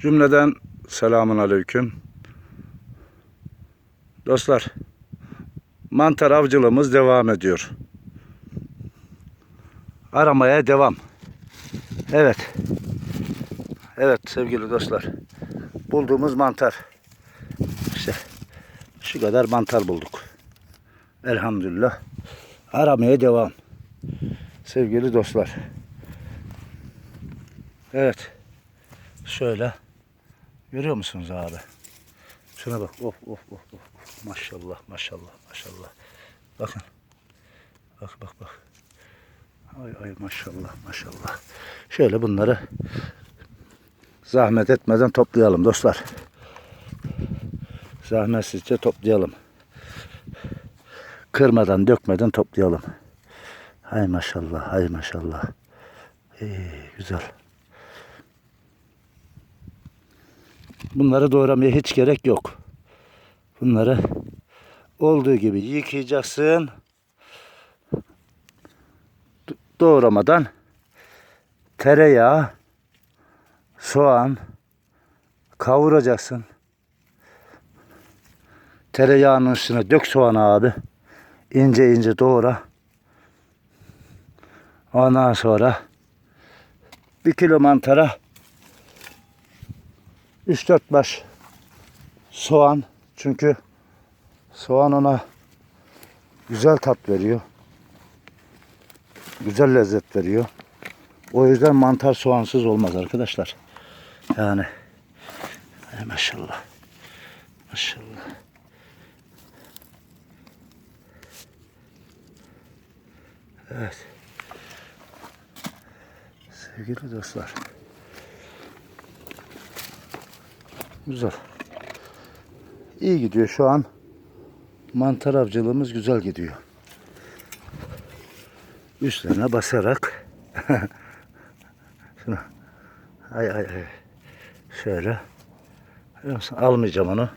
Cümleden selamun aleyküm. Dostlar, mantar avcılığımız devam ediyor. Aramaya devam. Evet. Evet sevgili dostlar. Bulduğumuz mantar. İşte şu kadar mantar bulduk. Elhamdülillah. Aramaya devam. Sevgili dostlar. Evet. Şöyle. Görüyor musunuz abi? Şuna bak. Of of of of. Maşallah maşallah maşallah. Bakın. Bak bak bak. Ay ay maşallah maşallah. Şöyle bunları zahmet etmeden toplayalım dostlar. Zahmetsizce toplayalım. Kırmadan dökmeden toplayalım. Hay maşallah hay maşallah. İyi, güzel. Bunları doğramaya hiç gerek yok. Bunları olduğu gibi yıkayacaksın. Do- Doğramadan tereyağı, soğan kavuracaksın. Tereyağının üstüne dök soğanı abi. İnce ince doğra. Ondan sonra bir kilo mantara 3-4 baş soğan. Çünkü soğan ona güzel tat veriyor. Güzel lezzet veriyor. O yüzden mantar soğansız olmaz arkadaşlar. Yani maşallah. Maşallah. Evet. Sevgili dostlar. Güzel. İyi gidiyor şu an. Mantar avcılığımız güzel gidiyor. Üstlerine basarak şunu ay ay ay şöyle almayacağım onu.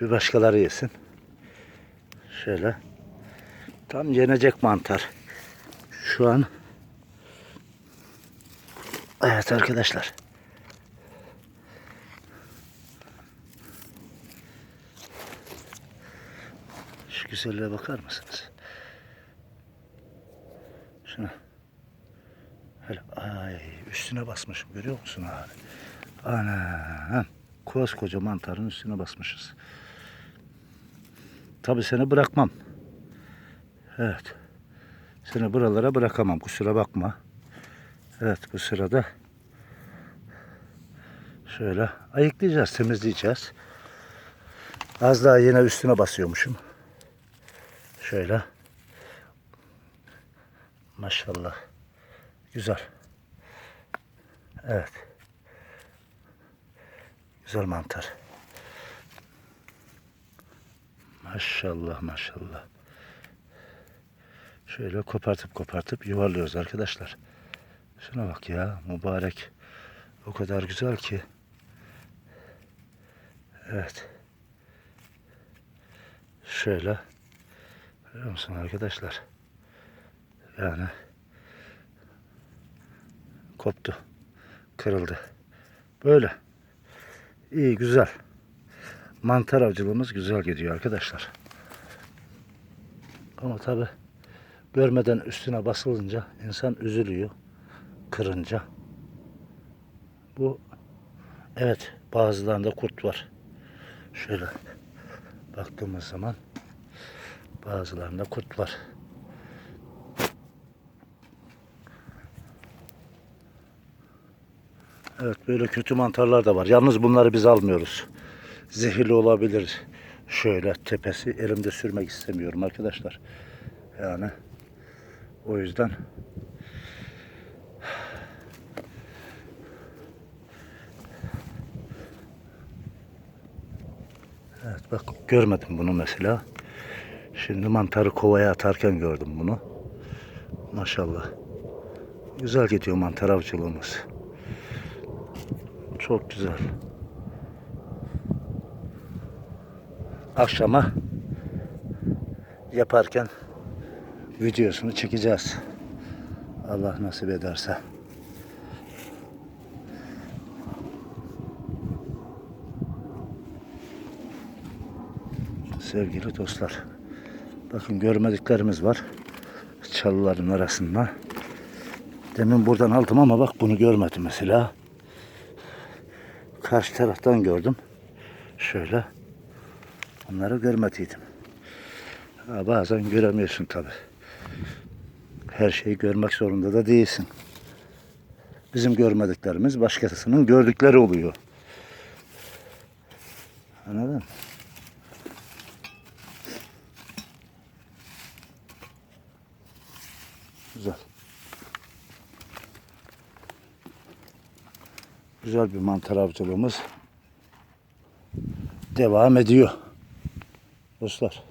Bir başkaları yesin. Şöyle tam yenecek mantar. Şu an Evet arkadaşlar. Güzelliğe bakar mısınız? Şuna. Hele, ay üstüne basmışım görüyor musun abi? Anam. Koskoca mantarın üstüne basmışız. Tabi seni bırakmam. Evet. Seni buralara bırakamam kusura bakma. Evet bu sırada şöyle ayıklayacağız, temizleyeceğiz. Az daha yine üstüne basıyormuşum. Şöyle. Maşallah. Güzel. Evet. Güzel mantar. Maşallah maşallah. Şöyle kopartıp kopartıp yuvarlıyoruz arkadaşlar. Şuna bak ya mübarek. O kadar güzel ki. Evet. Şöyle. Görüyor musun arkadaşlar? Yani koptu. Kırıldı. Böyle. İyi güzel. Mantar avcılığımız güzel gidiyor arkadaşlar. Ama tabi görmeden üstüne basılınca insan üzülüyor. Kırınca. Bu evet bazılarında kurt var. Şöyle baktığımız zaman bazılarında kurt var. Evet böyle kötü mantarlar da var. Yalnız bunları biz almıyoruz. Zehirli olabilir. Şöyle tepesi elimde sürmek istemiyorum arkadaşlar. Yani o yüzden Evet bak görmedim bunu mesela. Şimdi mantarı kovaya atarken gördüm bunu. Maşallah. Güzel gidiyor mantar avcılığımız. Çok güzel. Akşama yaparken videosunu çekeceğiz. Allah nasip ederse. sevgili dostlar. Bakın görmediklerimiz var. Çalıların arasında. Demin buradan aldım ama bak bunu görmedim mesela. Karşı taraftan gördüm. Şöyle. Onları görmediydim. Ha, bazen göremiyorsun tabi. Her şeyi görmek zorunda da değilsin. Bizim görmediklerimiz başkasının gördükleri oluyor. Anladın mı? Güzel. Güzel bir mantar avcılığımız devam ediyor. Dostlar.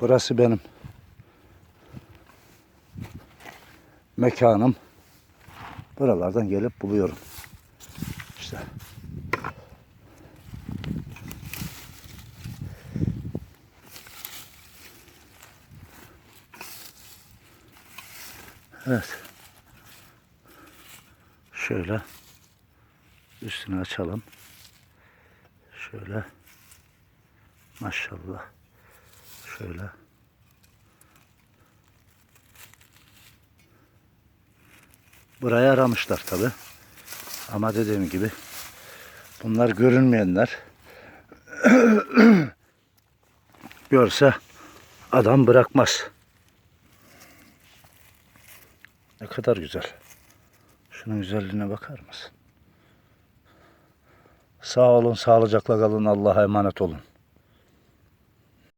Burası benim mekanım. Buralardan gelip buluyorum. Evet. Şöyle üstünü açalım. Şöyle. Maşallah. Şöyle. Burayı aramışlar tabi. Ama dediğim gibi bunlar görünmeyenler görse adam bırakmaz. Ne kadar güzel. Şunun güzelliğine bakar mısın? Sağ olun, sağlıcakla kalın. Allah'a emanet olun.